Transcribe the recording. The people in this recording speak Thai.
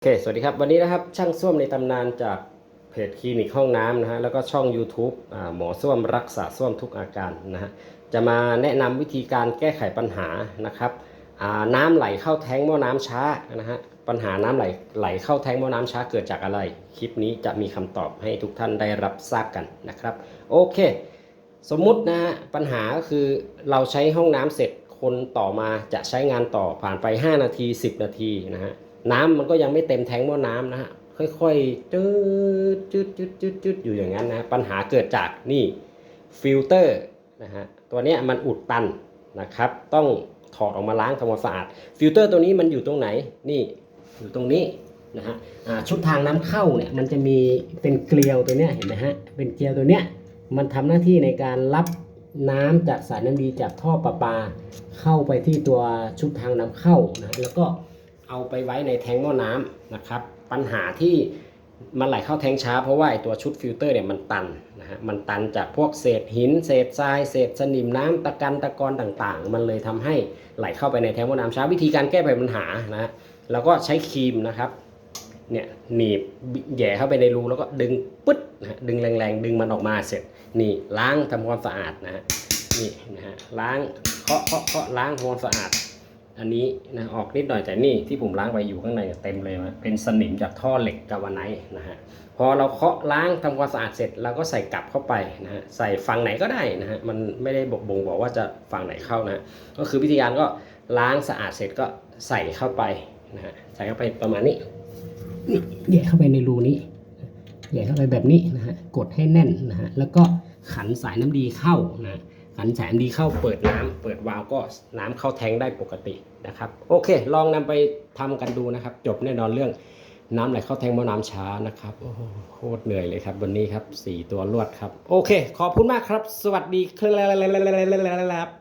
โอเค สวัสดีครับ วันนี้นะครับช่างส้วมในตำนานจากเพจคลินิกห้องน้ำนะฮะ แล้วก็ช่อง YouTube อหมอส้วมรักษาส้วมทุกอาการนะฮะ จะมาแนะนำวิธีการแก้ไขปัญหานะครับน้ำไหลเข้าแท้งหม้อน้ำช้านะฮะ ปัญหาน้ำไหลไหลเข้าแท้งหม้อน้ำช้าเกิดจากอะไร คลิปนี้จะมีคำตอบให้ทุกท่านได้รับทราบกันนะครับ โอเค สมมุตินะฮะปัญหาก็คือเราใช้ห้องน้ำเสร็จคนต่อมาจะใช้งานต่อผ่านไป 5 นาที 10 นาทีนะฮะ น้ำมันก็ยังไม่เต็มแทงหม้อน้ำนะฮะค่อยๆจืดจืดจืดจืดจืดอยู่อย่างนั้นนะปัญหาเกิดจากนี่ฟิลเตอร์นะฮะตัวนี้มันอุดตันนะครับต้องถอดออกมาล้างทำความสะอาดฟิลเตอร์ตัวนี้มันอยู่ตรงไหนนี่อยู่ตรงนี้นะฮะชุดทางน้ำเข้าเนี่ยมันจะมีเป็นเกลียวตัวเนี้ยเห็นไหมฮะเป็นเกลียวตัวเนี้ยมันทำหน้าที่ในการรับน้ำจากสายน้ำดีจากท่อประปา เข้าไปที่ตัวชุดทางน้ำเข้านะแล้วก็ เอาไปไว้ในแทงหม้อน้ำนะครับ ปัญหาที่มันไหลเข้าแทงช้าเพราะว่าไอตัวชุดฟิลเตอร์เนี่ยมันตันนะฮะมันตันจากพวกเศษหิน เศษทราย เศษสนิมน้ำตะกันตะกอนต่างๆ มันเลยทำให้ไหลเข้าไปในแทงหม้อน้ำช้าวิธีการแก้ไขปัญหานะฮะเราก็ใช้ครีมนะครับเนี่ยหนีบแย่เข้าไปในรูแล้วก็ดึงปึ๊ดนะดึงแรงๆ ดึงมันออกมาเสร็จนี่ล้างทำความสะอาดนะฮะนี่นะฮะล้างเคาะเคาะเคาะล้างทำความสะอาด อันนี้นะออกนิดหน่อยแต่นี่ที่ผมล้างไปอยู่ข้างในเต็มเลยนะเป็นสนิมจากท่อเหล็กกาวาไนนะฮะพอเราเคาะล้างทำความสะอาดเสร็จเราก็ใส่กลับเข้าไปนะฮะใส่ฝั่งไหนก็ได้นะฮะมันไม่ได้บกบ่งบอกว่าจะฝั่งไหนเข้านะฮะก็คือวิธีการก็ล้างสะอาดเสร็จก็ใส่เข้าไปนะฮะใส่เข้าไปประมาณนี้นี่แย่เข้าไปในรูนี้แย่เข้าไปแบบนี้นะฮะกดให้แน่นนะฮะแล้วก็ขันสายน้ำดีเข้านะขันสายน้ำดีเข้าเปิดน้ำเปิด วาล์วก็น้ำเข้าแทงได้ปกตินะครับ โอเค ลองนำไปทำกันดูนะครับ จบแน่นอนเรื่องน้ำไหลเข้าแทงหม้อน้ำช้านะครับโอ้โหโคตรเหนื่อยเลยครับวันนี้ครับสี่ตัวรวดครับ โอเค ขอบคุณมากครับ สวัสดีครับ